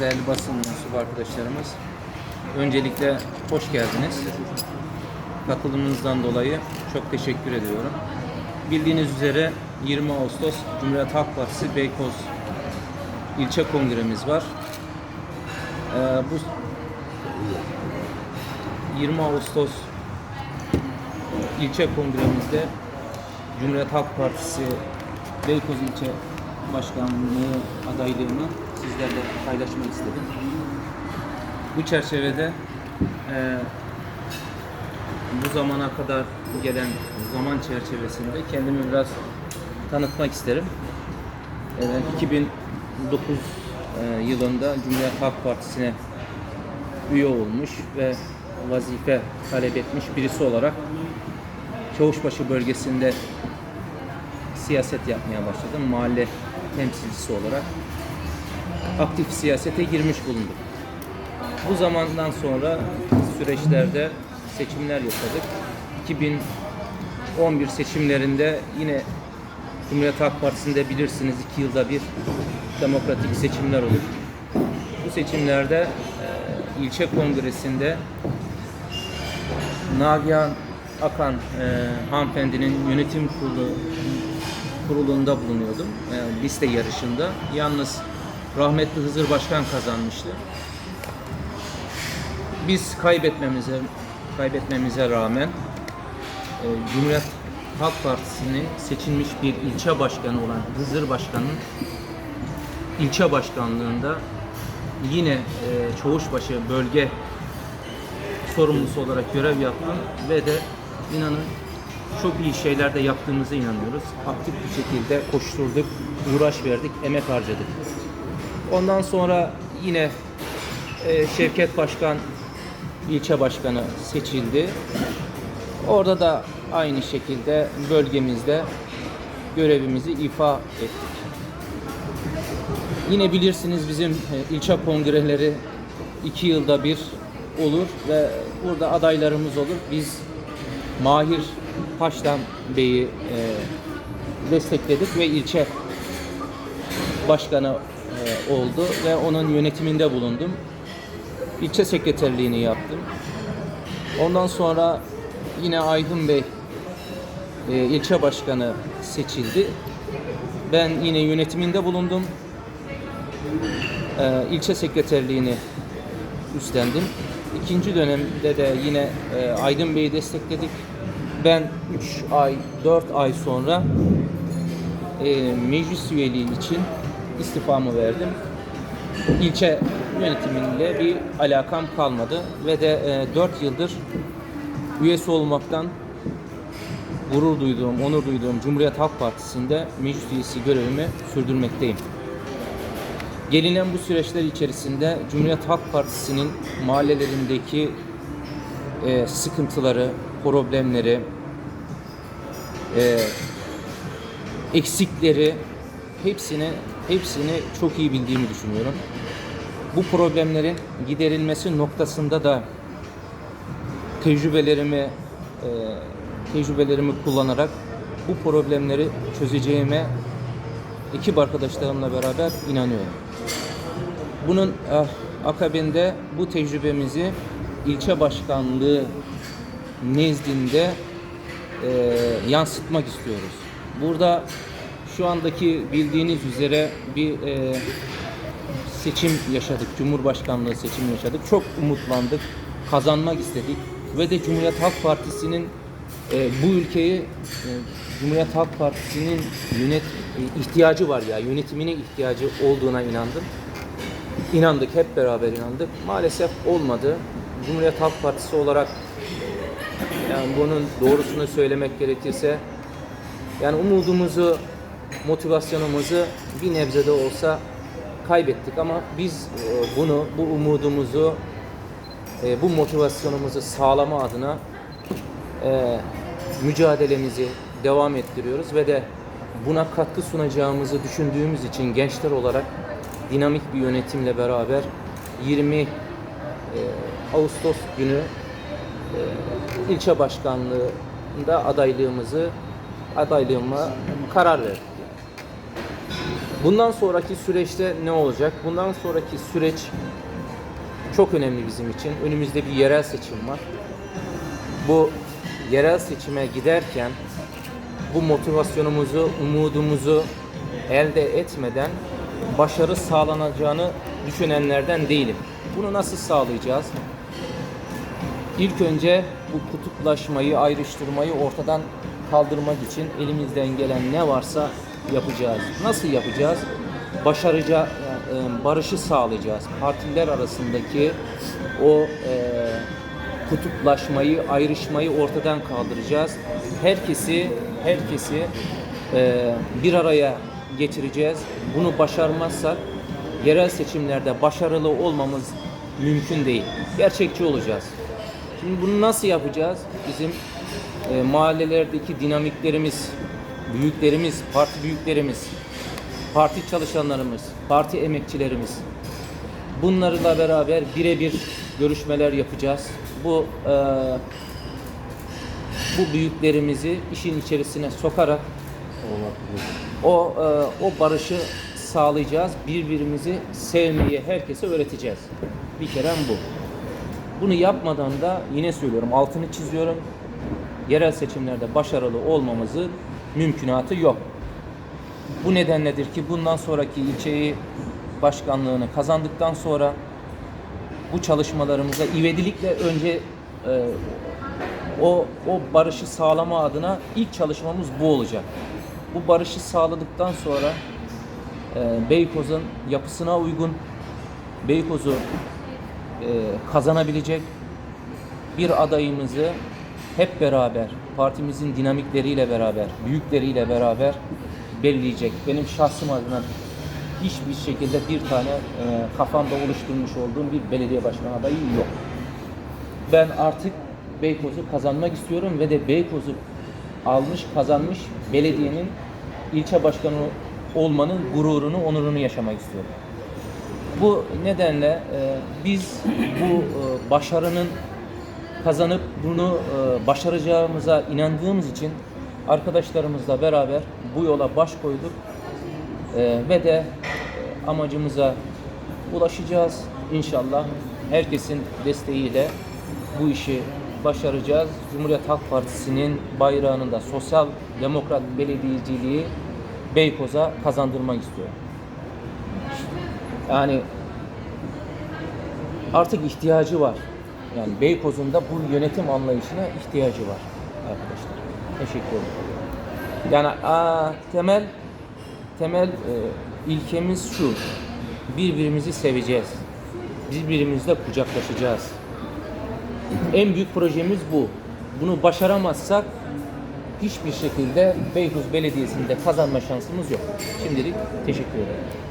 değerli basın mensubu arkadaşlarımız. Öncelikle hoş geldiniz. Katılımınızdan dolayı çok teşekkür ediyorum. Bildiğiniz üzere 20 Ağustos Cumhuriyet Halk Partisi Beykoz ilçe kongremiz var. Ee, bu 20 Ağustos ilçe kongremizde Cumhuriyet Halk Partisi Beykoz ilçe başkanlığı adaylığımı sizlerle paylaşmak istedim. Bu çerçevede eee, bu zamana kadar gelen zaman çerçevesinde kendimi biraz tanıtmak isterim. Eee, 2009 eee, yılında Cumhuriyet Halk Partisi'ne üye olmuş ve vazife talep etmiş birisi olarak Çavuşbaşı bölgesinde siyaset yapmaya başladım. Mahalle temsilcisi olarak aktif siyasete girmiş bulundum. Bu zamandan sonra süreçlerde seçimler yaşadık. 2011 seçimlerinde yine Cumhuriyet Halk Partisi'nde bilirsiniz iki yılda bir demokratik seçimler olur. Bu seçimlerde e, ilçe kongresinde Nagihan Akan e, hanımefendinin yönetim kurulu kurulunda bulunuyordum. E, liste yarışında. Yalnız rahmetli Hızır Başkan kazanmıştı. Biz kaybetmemize kaybetmemize rağmen e, Cumhuriyet Halk Partisi'nin seçilmiş bir ilçe başkanı olan Hızır Başkan'ın ilçe başkanlığında yine e, Çavuşbaşı bölge sorumlusu olarak görev yaptım ve de inanın çok iyi şeyler de yaptığımıza inanıyoruz. Aktif bir şekilde koşturduk, uğraş verdik, emek harcadık. Ondan sonra yine e, Şevket Başkan ilçe başkanı seçildi. Orada da aynı şekilde bölgemizde görevimizi ifa ettik. Yine bilirsiniz bizim e, ilçe kongreleri iki yılda bir olur ve burada adaylarımız olur. Biz Mahir Paştan Bey'i e, destekledik ve ilçe başkanı oldu ve onun yönetiminde bulundum. İlçe sekreterliğini yaptım. Ondan sonra yine Aydın Bey e, ilçe başkanı seçildi. Ben yine yönetiminde bulundum. E, ilçe sekreterliğini üstlendim. İkinci dönemde de yine e, Aydın Bey'i destekledik. Ben 3 ay, 4 ay sonra e, meclis üyeliği için istifamı verdim. İlçe yönetimiyle bir alakam kalmadı ve de e, 4 yıldır üyesi olmaktan gurur duyduğum, onur duyduğum Cumhuriyet Halk Partisi'nde meclis üyesi görevimi sürdürmekteyim. Gelinen bu süreçler içerisinde Cumhuriyet Halk Partisi'nin mahallelerindeki e, sıkıntıları, problemleri, e, eksikleri hepsini hepsini çok iyi bildiğimi düşünüyorum. Bu problemlerin giderilmesi noktasında da tecrübelerimi e, tecrübelerimi kullanarak bu problemleri çözeceğime ekip arkadaşlarımla beraber inanıyorum. Bunun eh, akabinde bu tecrübemizi ilçe başkanlığı nezdinde e, yansıtmak istiyoruz. Burada şu andaki bildiğiniz üzere bir e, seçim yaşadık. Cumhurbaşkanlığı seçimi yaşadık. Çok umutlandık. Kazanmak istedik. Ve de Cumhuriyet Halk Partisi'nin e, bu ülkeyi e, Cumhuriyet Halk Partisi'nin yönet e, ihtiyacı var ya yönetimine ihtiyacı olduğuna inandım. İnandık hep beraber inandık. Maalesef olmadı. Cumhuriyet Halk Partisi olarak yani bunun doğrusunu söylemek gerekirse yani umudumuzu, motivasyonumuzu bir nebze de olsa kaybettik ama biz e, bunu, bu umudumuzu, e, bu motivasyonumuzu sağlama adına e, mücadelemizi devam ettiriyoruz ve de buna katkı sunacağımızı düşündüğümüz için gençler olarak dinamik bir yönetimle beraber 20 e, Ağustos günü ilçe başkanlığında adaylığımızı adaylığıma karar verdik. Bundan sonraki süreçte ne olacak? Bundan sonraki süreç çok önemli bizim için. Önümüzde bir yerel seçim var. Bu yerel seçime giderken bu motivasyonumuzu, umudumuzu elde etmeden başarı sağlanacağını düşünenlerden değilim. Bunu nasıl sağlayacağız? İlk önce bu kutuplaşmayı, ayrıştırmayı ortadan kaldırmak için elimizden gelen ne varsa yapacağız. Nasıl yapacağız? Başarıca, e, barışı sağlayacağız. Partiler arasındaki o e, kutuplaşmayı, ayrışmayı ortadan kaldıracağız. Herkesi, herkesi e, bir araya getireceğiz. Bunu başarmazsak yerel seçimlerde başarılı olmamız mümkün değil. Gerçekçi olacağız. Şimdi bunu nasıl yapacağız? Bizim e, mahallelerdeki dinamiklerimiz, büyüklerimiz, parti büyüklerimiz, parti çalışanlarımız, parti emekçilerimiz bunlarla beraber birebir görüşmeler yapacağız. Bu e, bu büyüklerimizi işin içerisine sokarak o e, o barışı sağlayacağız. Birbirimizi sevmeyi herkese öğreteceğiz. Bir kere bu. Bunu yapmadan da yine söylüyorum altını çiziyorum. Yerel seçimlerde başarılı olmamızın mümkünatı yok. Bu nedenledir ki bundan sonraki ilçeyi başkanlığını kazandıktan sonra bu çalışmalarımıza ivedilikle önce e, o o barışı sağlama adına ilk çalışmamız bu olacak. Bu barışı sağladıktan sonra e, Beykoz'un yapısına uygun Beykoz'u e, kazanabilecek bir adayımızı hep beraber partimizin dinamikleriyle beraber, büyükleriyle beraber belirleyecek. Benim şahsım adına hiçbir şekilde bir tane e, kafamda oluşturmuş olduğum bir belediye başkanı adayı yok. Ben artık Beykoz'u kazanmak istiyorum ve de Beykoz'u almış, kazanmış belediyenin ilçe başkanı olmanın gururunu, onurunu yaşamak istiyorum. Bu nedenle e, biz bu e, başarının kazanıp bunu e, başaracağımıza inandığımız için arkadaşlarımızla beraber bu yola baş koyduk E, ve de e, amacımıza ulaşacağız inşallah. Herkesin desteğiyle bu işi başaracağız. Cumhuriyet Halk Partisi'nin bayrağını da sosyal demokrat belediyeciliği Beykoz'a kazandırmak istiyorum. Yani artık ihtiyacı var. Yani Beykoz'un da bu yönetim anlayışına ihtiyacı var arkadaşlar. Teşekkür ederim. Yani aa, temel temel e, ilkemiz şu. Birbirimizi seveceğiz. Birbirimizle kucaklaşacağız. En büyük projemiz bu. Bunu başaramazsak hiçbir şekilde Beykoz Belediyesi'nde kazanma şansımız yok. Şimdilik teşekkür ederim.